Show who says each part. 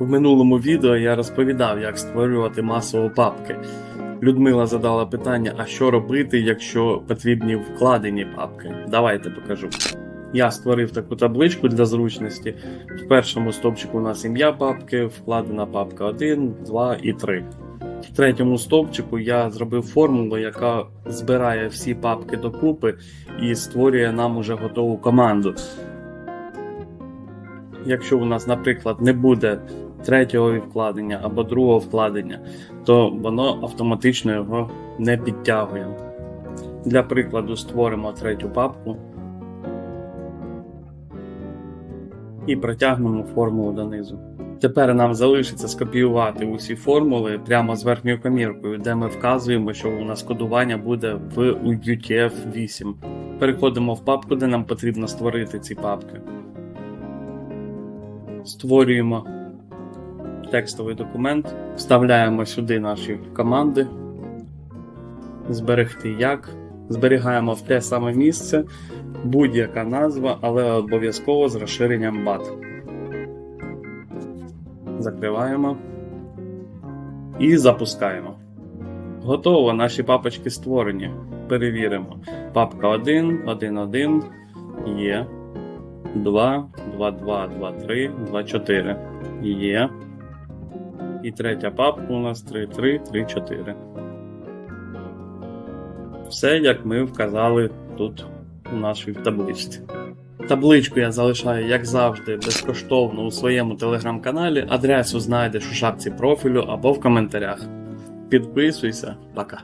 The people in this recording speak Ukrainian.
Speaker 1: В минулому відео я розповідав, як створювати масово папки. Людмила задала питання: а що робити, якщо потрібні вкладені папки? Давайте покажу. Я створив таку табличку для зручності. В першому стовпчику у нас ім'я папки, вкладена папка 1, 2 і 3. В третьому стовпчику я зробив формулу, яка збирає всі папки докупи і створює нам уже готову команду. Якщо у нас, наприклад, не буде третього вкладення або другого вкладення, то воно автоматично його не підтягує. Для прикладу, створимо третю папку і протягнемо формулу донизу. Тепер нам залишиться скопіювати усі формули прямо з верхньою коміркою, де ми вказуємо, що у нас кодування буде в UTF-8. Переходимо в папку, де нам потрібно створити ці папки. Створюємо текстовий документ, вставляємо сюди наші команди, зберегти як, зберігаємо в те саме місце будь-яка назва, але обов'язково з розширенням BAT. Закриваємо і запускаємо. Готово, наші папочки створені. Перевіримо. Папка 1, 1, 1 є. 2, 2, 2, 2, 3, 2, 4 є. І третя папка у нас 3, 3, 3, 4. Все, як ми вказали тут у нашій табличці. Табличку я залишаю, як завжди, безкоштовно у своєму телеграм-каналі. Адресу знайдеш у шапці профілю або в коментарях. Підписуйся, пока.